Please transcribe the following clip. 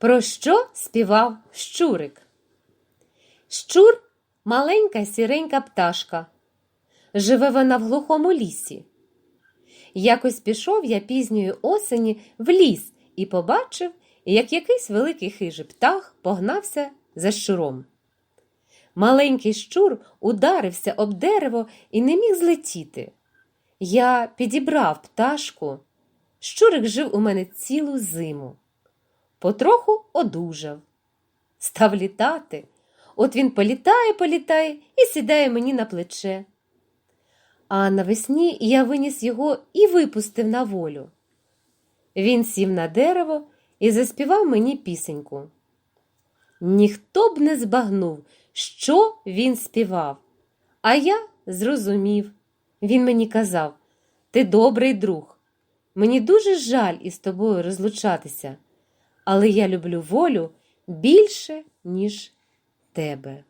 Про що співав щурик? Щур маленька сіренька пташка. Живе вона в глухому лісі. Якось пішов я пізньої осені в ліс і побачив, як якийсь великий хижий птах погнався за щуром. Маленький щур ударився об дерево і не міг злетіти. Я підібрав пташку. Щурик жив у мене цілу зиму. Потроху одужав. Став літати. От він політає, політає і сідає мені на плече. А навесні я виніс його і випустив на волю. Він сів на дерево і заспівав мені пісеньку. Ніхто б не збагнув, що він співав. А я зрозумів. Він мені казав: Ти добрий друг. Мені дуже жаль із тобою розлучатися, але я люблю волю більше, ніж тебе.